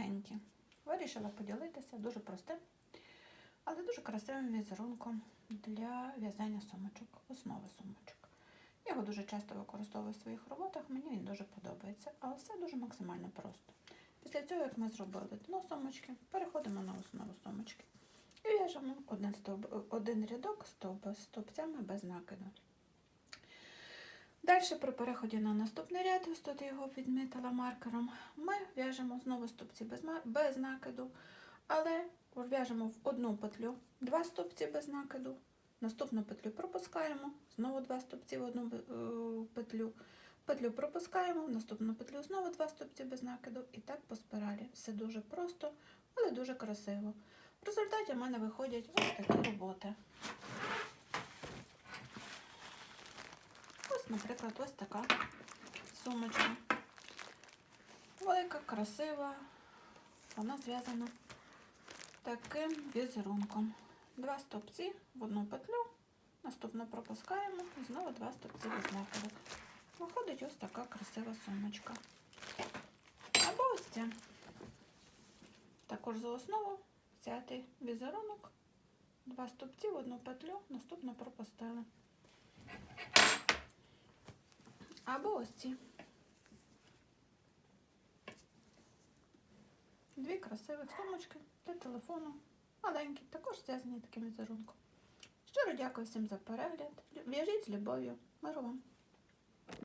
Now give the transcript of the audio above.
легенькі. Вирішила поділитися дуже простим, але дуже красивим візерунком для в'язання сумочок, основи сумочок. Я його дуже часто використовую в своїх роботах, мені він дуже подобається, але все дуже максимально просто. Після цього, як ми зробили дно сумочки, переходимо на основу сумочки і в'яжемо один, один рядок стовп, стовпцями без накиду. Далі при переході на наступний ряд, ось тут його відмітила маркером, ми в'яжемо знову стовпці без, без накиду, але в'яжемо в одну петлю два стовпці без накиду, наступну петлю пропускаємо, знову два стовпці в одну е, петлю, петлю пропускаємо, в наступну петлю знову два стовпці без накиду і так по спиралі. Все дуже просто, але дуже красиво. В результаті в мене виходять ось такі роботи. Ось, наприклад, ось така сумочка. Велика, красива. Вона зв'язана таким візерунком. Два стовпці в одну петлю, наступно пропускаємо, і знову два стовпці без накиду. Виходить ось така красива сумочка. Або ось ця. Також за основу взяти візерунок, два стовпці в одну петлю, наступно пропустили. Або ось ці. Дві красивих сумочки для телефону. Маленькі, також зв'язані таким візерунком. Щиро дякую всім за перегляд. В'яжіть з любов'ю. Миру вам!